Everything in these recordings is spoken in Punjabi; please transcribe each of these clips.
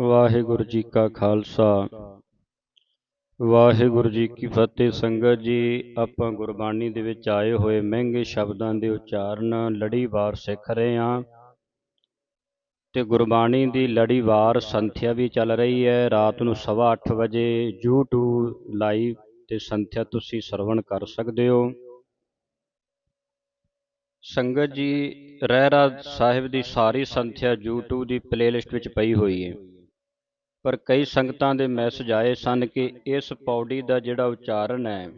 ਵਾਹਿਗੁਰੂ ਜੀ ਕਾ ਖਾਲਸਾ। ਵਾਹਿਗੁਰੂ ਜੀ ਕੀ ਫਤਿਹ। ਸੰਗਤ ਜੀ, ਆਪਾਂ ਗੁਰਬਾਣੀ ਦੇ ਵਿੱਚ ਆਏ ਹੋਏ ਮਹਿੰਗੇ ਸ਼ਬਦਾਂ ਦੇ ਉਚਾਰਨ, ਲੜੀਵਾਰ ਸਿੱਖ ਰਹੇ ਹਾਂ। ਤੇ ਗੁਰਬਾਣੀ ਦੀ ਲੜੀਵਾਰ ਸੰਥਿਆ ਵੀ ਚੱਲ ਰਹੀ ਹੈ। ਰਾਤ ਨੂੰ 8:30 ਵਜੇ YouTube ਲਾਈਵ ਤੇ ਸੰਥਿਆ ਤੁਸੀਂ ਸਰਵਣ ਕਰ ਸਕਦੇ ਹੋ। ਸੰਗਤ ਜੀ ਰਹਿਰਾ ਸਾਹਿਬ ਦੀ ਸਾਰੀ ਸੰਥਿਆ YouTube ਦੀ ਪਲੇਲਿਸਟ ਵਿੱਚ ਪਈ ਹੋਈ ਹੈ। ਪਰ ਕਈ ਸੰਗਤਾਂ ਦੇ ਮੈਸੇਜ ਆਏ ਸਨ ਕਿ ਇਸ ਪੌੜੀ ਦਾ ਜਿਹੜਾ ਉਚਾਰਨ ਹੈ,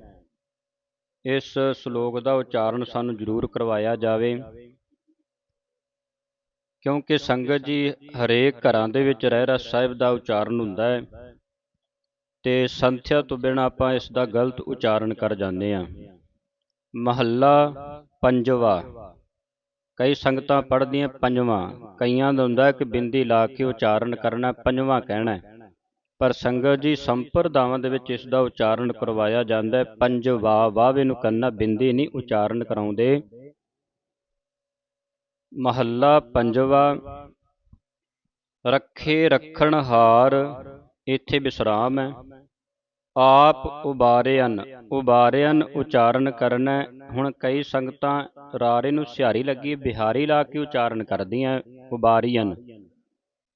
ਇਸ ਸ਼ਲੋਕ ਦਾ ਉਚਾਰਨ ਸਾਨੂੰ ਜ਼ਰੂਰ ਕਰਵਾਇਆ ਜਾਵੇ। ਕਿਉਂਕਿ ਸੰਗਤ ਜੀ ਹਰੇਕ ਘਰਾਂ ਦੇ ਵਿੱਚ ਰਹਿਰਾ ਸਾਹਿਬ ਦਾ ਉਚਾਰਨ ਹੁੰਦਾ ਹੈ ਤੇ ਸੰਥਿਆ ਤੋਂ ਬਿਨਾਂ ਆਪਾਂ ਇਸ ਦਾ ਗਲਤ ਉਚਾਰਨ ਕਰ ਜਾਂਦੇ ਹਾਂ। ਮਹੱਲਾ ਪੰਜਵਾ। ਕਈ ਸੰਗਤਾਂ ਪੜ੍ਹਦੀਆਂ ਪੰਜਵਾਂ, ਕਈਆਂ ਦਾ ਹੁੰਦਾ ਕਿ ਬਿੰਦੀ ਲਾ ਕੇ ਉਚਾਰਨ ਕਰਨਾ ਪੰਜਵਾਂ ਕਹਿਣਾ ਪਰ ਸੰਗਤ ਜੀ ਸੰਪਰਦਾਵਾਂ ਦੇ ਵਿੱਚ ਇਸ ਦਾ ਉਚਾਰਨ ਕਰਵਾਇਆ ਜਾਂਦਾ ਹੈ। ਪੰਜਵਾ ਵਾਵੇ ਨੂੰ ਕੰਨਾ ਬਿੰਦੀ ਨਹੀਂ ਉਚਾਰਨ ਕਰਾਉਂਦੇ। ਮਹੱਲਾ ਪੰਜਵਾ, ਰੱਖੇ ਰੱਖਣ ਹਾਰ, ਇੱਥੇ ਵਿਸਰਾਮ ਹੈ। ਆਪ ਉਬਾਰਿਆਨ ਉਬਾਰਿਆਨ ਉਚਾਰਨ ਕਰਨਾ। ਹੁਣ ਕਈ ਸੰਗਤਾਂ ਰਾਰੇ ਨੂੰ ਸਿਹਾਰੀ ਲੱਗੀ, ਬਿਹਾਰੀ ਲਾ ਕੇ ਉਚਾਰਨ ਕਰਦੀਆਂ, ਉਬਾਰੀਅਨ।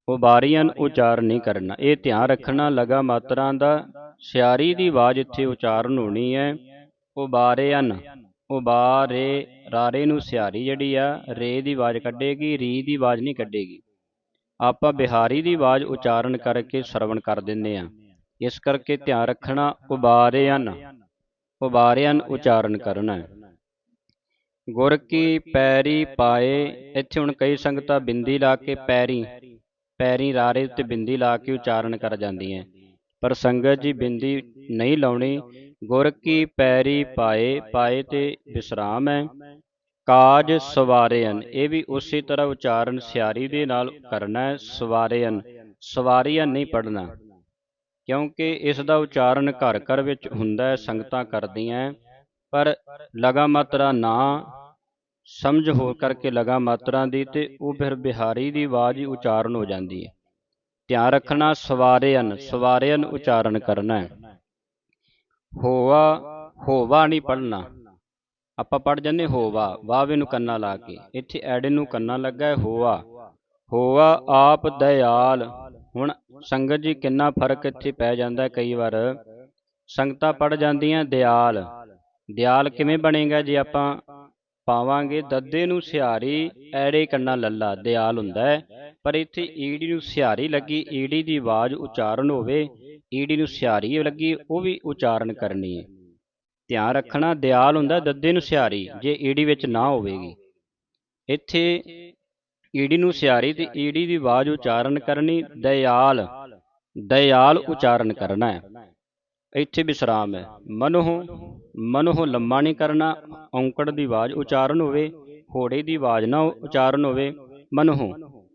ਉਬਾਰੀਅਨ ਉਚਾਰਨ ਨਹੀਂ ਕਰਨਾ। ਇਹ ਧਿਆਨ ਰੱਖਣਾ ਲਗਾ ਮਾਤਰਾਂ ਦਾ। ਸਿਆਰੀ ਦੀ ਆਵਾਜ਼ ਇੱਥੇ ਉਚਾਰਨ ਹੋਣੀ ਹੈ ਉਬਾਰਿਅਨ, ਉਬਾਰੇ, ਰਾਰੇ ਨੂੰ ਸਿਹਾਰੀ ਜਿਹੜੀ ਆ, ਰੇ ਦੀ ਆਵਾਜ਼ ਕੱਢੇਗੀ, ਰੀ ਦੀ ਆਵਾਜ਼ ਨਹੀਂ ਕੱਢੇਗੀ। ਆਪਾਂ ਬਿਹਾਰੀ ਦੀ ਆਵਾਜ਼ ਉਚਾਰਨ ਕਰਕੇ ਸਰਵਣ ਕਰ ਦਿੰਦੇ ਆ। ਇਸ ਕਰਕੇ ਧਿਆਨ ਰੱਖਣਾ ਉਬਾਰਿਅਨ ਉਬਾਰਿਅਨ ਉਚਾਰਨ ਕਰਨਾ ਗੁਰ ਕੀ ਪੈਰੀ ਪਾਏ, ਇੱਥੇ ਹੁਣ ਕਈ ਸੰਗਤਾਂ ਬਿੰਦੀ ਲਾ ਕੇ ਪੈਰੀ ਪੈਰੀ ਰਾਰੇ ਉੱਤੇ ਬਿੰਦੀ ਲਾ ਕੇ ਉਚਾਰਨ ਕਰ ਜਾਂਦੀਆਂ ਪਰ ਸੰਗਤ ਜੀ ਬਿੰਦੀ ਨਹੀਂ ਲਾਉਣੀ। ਗੁਰ ਕੀ ਪੈਰੀ ਪਾਏ ਪਾਏ ਤੇ ਵਿਸਰਾਮ ਹੈ। ਕਾਜ ਸਵਾਰਿਅਨ, ਇਹ ਵੀ ਉਸੇ ਤਰ੍ਹਾਂ ਉਚਾਰਨ ਸਿਆਰੀ ਦੇ ਨਾਲ ਕਰਨਾ ਹੈ। ਸਵਾਰਿਅਨ, ਸਵਾਰੀਅਨ ਨਹੀਂ ਪੜਨਾ ਕਿਉਂਕਿ ਇਸ ਦਾ ਉਚਾਰਨ ਘਰ ਘਰ ਵਿੱਚ ਹੁੰਦਾ ਹੈ, ਸੰਗਤਾਂ ਕਰਦੀਆਂ ਪਰ ਲਗਾ ਮਾਤਰਾ ਨਾ ਸਮਝ ਹੋ ਕਰਕੇ ਲਗਾ ਮਾਤਰਾ ਦੀ ਤੇ ਉਹ ਫਿਰ ਬਿਹਾਰੀ ਦੀ ਆਵਾਜ਼ ਹੀ ਉਚਾਰਨ ਹੋ ਜਾਂਦੀ ਹੈ। ਧਿਆਨ ਰੱਖਣਾ, ਸਵਾਰਿਅਨ ਸਵਾਰਿਅਨ ਉਚਾਰਨ ਕਰਨਾ ਹੈ। ਹੋਵਾ ਹੋਵਾ ਨਹੀਂ ਪੜਨਾ ਆਪਾਂ ਪੜ ਜੰਨੇ ਹੋਵਾ, ਵਾਵੇ ਨੂੰ ਕੰਨਾ ਲਾ ਕੇ। ਇੱਥੇ ਐੜੇ ਨੂੰ ਕੰਨਾ ਲੱਗਾ ਹੈ ਹੋਵਾ ਹੋਵਾ ਆਪ ਦਇਆਲ। ਹੁਣ ਸੰਗਤ ਜੀ ਕਿੰਨਾ ਫ਼ਰਕ ਇੱਥੇ ਪੈ ਜਾਂਦਾ ਕਈ ਵਾਰ। ਸੰਗਤਾਂ ਪੜ ਜਾਂਦੀਆਂ, ਦਿਆਲ। ਦਿਆਲ ਕਿਵੇਂ ਬਣੇਗਾ ਜੇ ਆਪਾਂ ਪਾਵਾਂਗੇ? ਦੱਦੇ ਨੂੰ ਸਿਹਾਰੀ, ਐੜੇ ਕੰਨਾ ਲੱਲਾ, ਦਿਆਲ ਹੁੰਦਾ ਹੈ। ਪਰ ਇੱਥੇ ਈੜੀ ਨੂੰ ਸਿਹਾਰੀ ਲੱਗੀ, ਈੜੀ ਦੀ ਆਵਾਜ਼ ਉਚਾਰਨ ਹੋਵੇ, ਈੜੀ ਨੂੰ ਸਿਹਾਰੀ ਲੱਗੀ, ਉਹ ਵੀ ਉਚਾਰਨ ਕਰਨੀ ਹੈ। ਧਿਆਨ ਰੱਖਣਾ, ਦਿਆਲ ਹੁੰਦਾ, ਦੱਦੇ ਨੂੰ ਸਿਹਾਰੀ, ਜੇ ਈੜੀ ਵਿੱਚ ਨਾ ਹੋਵੇਗੀ। ਇੱਥੇ ਈੜੀ ਨੂੰ ਸਿਆਰੀ ਤੇ ਈੜੀ ਦੀ ਆਵਾਜ਼ ਉਚਾਰਨ ਕਰਨੀ, ਦਇਆਲ ਦਇਆਲ ਉਚਾਰਨ ਕਰਨਾ ਹੈ। ਇੱਥੇ ਵਿਸਰਾਮ ਹੈ। ਮਨੋਹ ਮਨੋਹ ਲੰਮਾ ਨਹੀਂ ਕਰਨਾ, ਔਂਕੜ ਦੀ ਆਵਾਜ਼ ਉਚਾਰਨ ਹੋਵੇ ਹੋੜੇ ਦੀ ਆਵਾਜ਼ ਨਾ ਉਚਾਰਨ ਹੋਵੇ। ਮਨੋਹ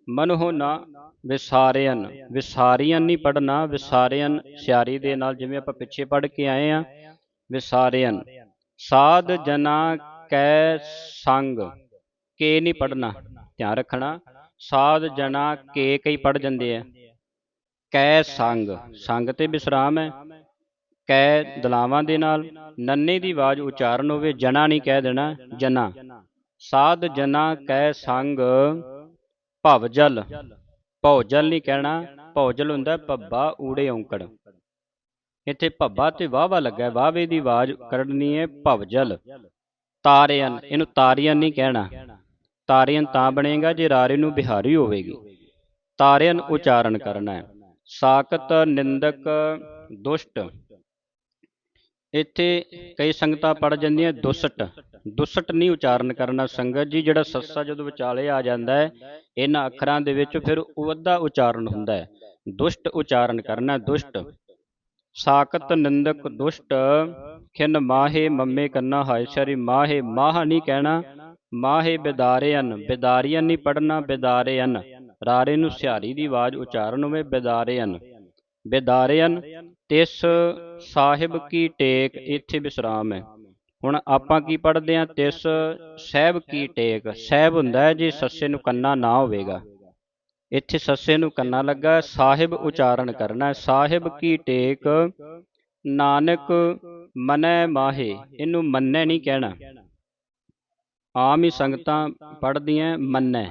ਮਨੋਹ ਨਾ ਵਿਸਾਰਿਅਨ ਵਿਸਾਰੀਅਨ ਨਹੀਂ ਪੜਨਾ ਵਿਸਾਰਿਅਨ ਸਿਆਰੀ ਦੇ ਨਾਲ ਜਿਵੇਂ ਆਪਾਂ ਪਿੱਛੇ ਪੜ ਕੇ ਆਏ ਆ ਵਿਸਾਰਿਅਨ। ਸਾਧ ਜਨਾ ਕੈ ਸੰਗ, ਕੇ ਨਹੀਂ ਪੜਨਾ ਧਿਆਨ ਰੱਖਣਾ, ਸਾਧ ਜਨਾ ਕੇ ਕਈ ਪੜ ਜਾਂਦੇ ਆ। ਕੈ ਸੰਗ ਸੰਗ ਤੇ ਵਿਸਰਾਮ ਹੈ। ਕੈ ਦਲਾਵਾਂ ਦੇ ਨਾਲ, ਨੰਨੇ ਦੀ ਆਵਾਜ਼ ਉਚਾਰਨ ਹੋਵੇ, ਜਨਾ ਨਹੀਂ ਕਹਿ ਦੇਣਾ, ਜਨਾ। ਸਾਧ ਜਨਾ, ਕੈ ਸੰਗ ਭਵਜਲ ਭੌਜਲ ਨਹੀਂ ਕਹਿਣਾ ਭੌਜਲ ਹੁੰਦਾ ਭੱਬਾ ਊੜੇ ਔਂਕੜ। ਇੱਥੇ ਭੱਬਾ ਤੇ ਵਾਵਾ ਲੱਗਾ ਵਾਵੇ ਦੀ ਆਵਾਜ਼ ਕਰਨੀ ਹੈ ਭਵਜਲ ਤਾਰਿਅਨ ਇਹਨੂੰ ਤਾਰਿਅਨ ਨਹੀਂ ਕਹਿਣਾ। ਤਾਰਿਅਨ ਤਾਂ ਬਣੇਗਾ ਜੇ ਰਾਰੇ ਨੂੰ ਬਿਹਾਰੀ ਹੋਵੇਗੀ। ਤਾਰਿਅਨ ਉਚਾਰਨ ਕਰਨਾ ਹੈ। ਸਾਕਤ ਨਿੰਦਕ ਦੁਸ਼ਟ। ਇੱਥੇ ਕਈ ਸੰਗਤਾਂ ਪੜ ਜਾਂਦੀਆਂ ਦੁਸਟ। ਦੁਸਟ ਨਹੀਂ ਉਚਾਰਨ ਕਰਨਾ ਸੰਗਤ ਜੀ, ਜਿਹੜਾ ਸੱਸਾ ਜਦੋਂ ਵਿਚਾਲੇ ਆ ਜਾਂਦਾ ਹੈ, ਇਹਨਾਂ ਅੱਖਰਾਂ ਦੇ ਵਿੱਚ ਫਿਰ ਉਹਦਾ ਉਚਾਰਨ ਹੁੰਦਾ ਹੈ। ਦੁਸ਼ਟ ਉਚਾਰਨ ਕਰਨਾ ਦੁਸ਼ਟ। ਸਾਕਤ ਨਿੰਦਕ ਦੁਸ਼ਟ। ਖਿਨ ਮਾਹੇ ਮੰਮੇ ਕੰਨਾ ਹਾਇ ਸ਼ਰੀ ਮਾਹੇ, ਮਾਹ ਨਹੀਂ ਕਹਿਣਾ। ਮਾਹੇ ਬਿਦਾਰਿਅਨ ਬਿਦਾਰੀਅਨ ਨਹੀਂ ਪੜਨਾ ਬਿਦਾਰਿਅਨ ਰਾਰੇ ਨੂੰ ਸਿਹਾਰੀ ਦੀ ਆਵਾਜ਼ ਉਚਾਰਨ ਹੋਵੇ ਬਿਦਾਰਿਅਨ ਬਿਦਾਰਿਅਨ ਤਿਸ ਸਾਹਿਬ ਕੀ ਟੇਕ, ਇੱਥੇ ਵਿਸਰਾਮ ਹੈ। ਹੁਣ ਆਪਾਂ ਕੀ ਪੜ੍ਹਦੇ ਆ ਤਿਸ ਸਹਿਬ ਕੀ ਟੇਕ। ਸਹਿਬ ਹੁੰਦਾ ਹੈ ਜੇ ਸੱਸੇ ਨੂੰ ਕੰਨਾ ਨਾ ਹੋਵੇਗਾ। ਇੱਥੇ ਸੱਸੇ ਨੂੰ ਕੰਨਾ ਲੱਗਾ, ਸਾਹਿਬ ਉਚਾਰਨ ਕਰਨਾ ਹੈ। ਸਾਹਿਬ ਕੀ ਟੇਕ, ਨਾਨਕ ਮਨੈ ਮਾਹੇ। ਇਹਨੂੰ ਮੰਨੈ ਨਹੀਂ ਕਹਿਣਾ। ਆਮ ਹੀ ਸੰਗਤਾਂ ਪੜ੍ਹਦੀਆਂ ਮੰਨੈ।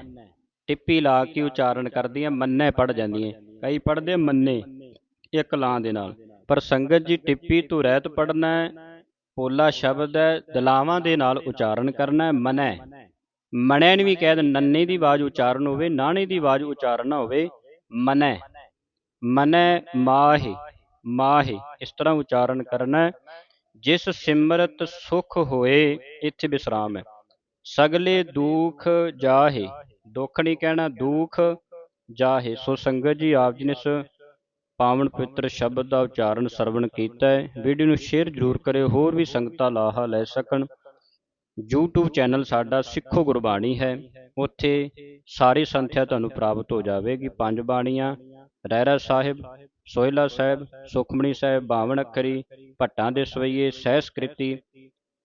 ਟਿੱਪੀ ਲਾ ਕੇ ਉਚਾਰਨ ਕਰਦੀਆਂ, ਮੰਨੈ ਪੜ ਜਾਂਦੀਆਂ। ਕਈ ਪੜ੍ਹਦੇ ਮੰਨੇ ਇੱਕ ਲਾਂ ਦੇ ਨਾਲ। ਪਰ ਸੰਗਤ ਜੀ ਟਿੱਪੀ ਤੋਂ ਰਹਿਤ ਪੜਨਾ ਪੋਲਾ ਸ਼ਬਦ ਹੈ, ਦਲਾਵਾਂ ਦੇ ਨਾਲ ਉਚਾਰਨ ਕਰਨਾ, ਮਨੈ। ਮਨੈ ਨੂੰ ਵੀ ਕਹਿ ਦੇ, ਨੰਨੇ ਦੀ ਆਵਾਜ਼ ਉਚਾਰਨ ਹੋਵੇ, ਨਾਣੇ ਦੀ ਆਵਾਜ਼ ਉਚਾਰਨ ਨਾ ਹੋਵੇ, ਮਨੈ। ਮਨੈ ਮਾਹਿ ਮਾਹਿ, ਇਸ ਤਰ੍ਹਾਂ ਉਚਾਰਨ ਕਰਨਾ। ਜਿਸ ਸਿਮਰਤ ਸੁਖ ਹੋਏ, ਇੱਥੇ ਵਿਸਰਾਮ ਹੈ। ਸਗਲੇ ਦੁਖ ਜਾਹੇ ਦੁੱਖ ਨਹੀਂ ਕਹਿਣਾ ਦੁਖ ਜਾਹੇ। ਸੋ ਸੰਗਤ ਜੀ ਆਪ ਜੀ ਨੇ ਇਸ ਪਾਵਨ ਪਵਿੱਤਰ ਸ਼ਬਦ ਦਾ ਉਚਾਰਨ ਸਰਵਣ ਕੀਤਾ ਹੈ। ਵੀਡੀਓ ਨੂੰ ਸ਼ੇਅਰ ਜ਼ਰੂਰ ਕਰਿਓ ਹੋਰ ਵੀ ਸੰਗਤਾਂ ਲਾਹਾ ਲੈ ਸਕਣ। YouTube ਚੈਨਲ ਸਾਡਾ ਸਿੱਖੋ ਗੁਰਬਾਣੀ ਹੈ। ਉੱਥੇ ਸਾਰੀ ਸੰਥਿਆ ਤੁਹਾਨੂੰ ਪ੍ਰਾਪਤ ਹੋ ਜਾਵੇਗੀ। ਪੰਜ ਬਾਣੀਆਂ। ਰਹਿਰਾ ਸਾਹਿਬ ਸੋਹਿਲਾ ਸਾਹਿਬ ਸੁਖਮਣੀ ਸਾਹਿਬ ਬਾਵਨ ਅੱਖਰੀ ਭੱਟਾਂ ਦੇ ਸਵਈਏ ਸਹਿਸਕ੍ਰਿਤੀ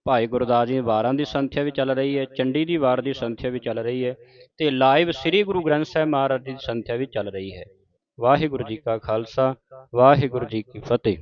ਭਾਈ ਗੁਰਦਾਸ ਜੀ ਵਾਰਾਂ ਦੀ ਸੰਥਿਆ ਵੀ ਚੱਲ ਰਹੀ ਹੈ, ਚੰਡੀ ਦੀ ਵਾਰ ਦੀ ਸੰਥਿਆ ਵੀ ਚੱਲ ਰਹੀ ਹੈ ਤੇ ਲਾਈਵ ਸ੍ਰੀ ਗੁਰੂ ਗ੍ਰੰਥ ਸਾਹਿਬ ਮਹਾਰਾਜ ਦੀ ਸੰਥਿਆ ਵੀ ਚੱਲ ਰਹੀ ਹੈ। ਵਾਹਿਗੁਰੂ ਜੀ ਕਾ ਖਾਲਸਾ, ਵਾਹਿਗੁਰੂ ਜੀ ਕੀ ਫਤਿਹ।